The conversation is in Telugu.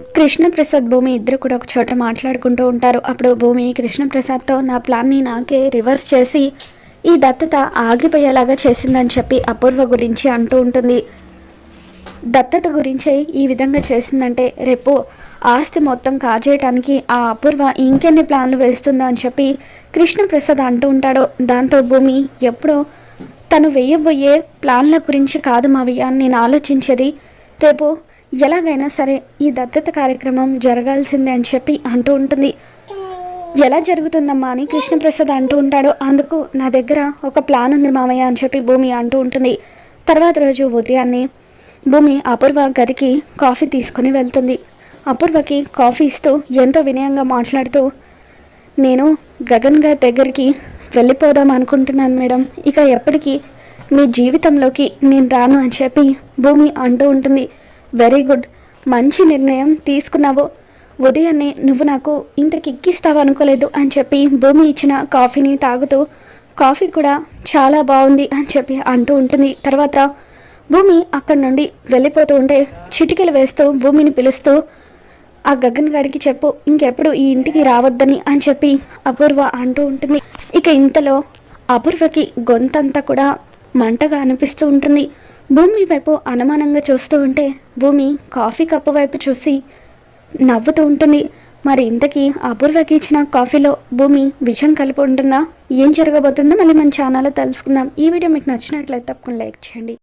కృష్ణప్రసాద్ భూమి ఇద్దరు కూడా ఒక చోట మాట్లాడుకుంటూ ఉంటారు. అప్పుడు భూమి కృష్ణప్రసాద్తో నా ప్లాన్ని నాకే రివర్స్ చేసి ఈ దత్తత ఆగిపోయేలాగా చేసిందని చెప్పి అపూర్వ గురించి అంటూ ఉంటుంది. దత్తత గురించి ఈ విధంగా చేసిందంటే రేపు ఆస్తి మొత్తం కాజేయటానికి ఆ అపూర్వ ఇంకెన్ని ప్లాన్లు వేస్తుందో అని చెప్పి కృష్ణప్రసాద్ అంటూ ఉంటాడు. దాంతో భూమి ఎప్పుడో తను వేయబోయే ప్లాన్ల గురించి కాదు మావి అని నేను ఆలోచించేది. రేపు ఎలాగైనా సరే ఈ దత్తత కార్యక్రమం జరగాల్సిందే అని చెప్పి అంటూ ఉంటుంది. ఎలా జరుగుతుందమ్మా అని కృష్ణప్రసాద్ అంటూ ఉంటాడు. అందుకు నా దగ్గర ఒక ప్లాన్ ఉంది మామయ్య అని చెప్పి భూమి అంటూ ఉంటుంది. తర్వాత రోజు ఉదయాన్నే భూమి అపూర్వ గదికి కాఫీ తీసుకుని వెళ్తుంది. అపూర్వకి కాఫీ ఇస్తూ ఎంతో వినయంగా మాట్లాడుతూ నేను గగన్ గారి దగ్గరికి వెళ్ళిపోదాం అనుకుంటున్నాను మేడం. ఇక ఎప్పటికీ మీ జీవితంలోకి నేను రాను అని చెప్పి భూమి అంటూ ఉంటుంది. Very good. మంచి నిర్ణయం తీసుకున్నావు. ఉదయాన్నే నువ్వు నాకు ఇంత కిక్కిస్తావు అనుకోలేదు అని చెప్పి భూమి ఇచ్చిన కాఫీని తాగుతూ కాఫీ కూడా చాలా బాగుంది అని చెప్పి అంటూ ఉంటుంది. తర్వాత భూమి అక్కడి నుండి వెళ్ళిపోతూ ఉంటే చిటికలు వేస్తూ భూమిని పిలుస్తూ ఆ గగన్ గారికి చెప్పు ఇంకెప్పుడు ఈ ఇంటికి రావద్దని అని చెప్పి అపూర్వ అంటూ ఉంటుంది. ఇక ఇంతలో అపూర్వకి గొంతంతా కూడా మంటగా అనిపిస్తూ ఉంటుంది. భూమి వైపు అనుమానంగా చూస్తూ ఉంటే భూమి కాఫీ కప్పు వైపు చూసి నవ్వుతూ ఉంటుంది. మరి ఇంతకీ అపూర్వకి ఇచ్చిన కాఫీలో భూమి విషం కలిపి ఉంటుందా? ఏం జరగబోతుందో మళ్ళీ మన ఛానల్లో తెలుసుకుందాం. ఈ వీడియో మీకు నచ్చినట్లయితే తప్పకుండా లైక్ చేయండి.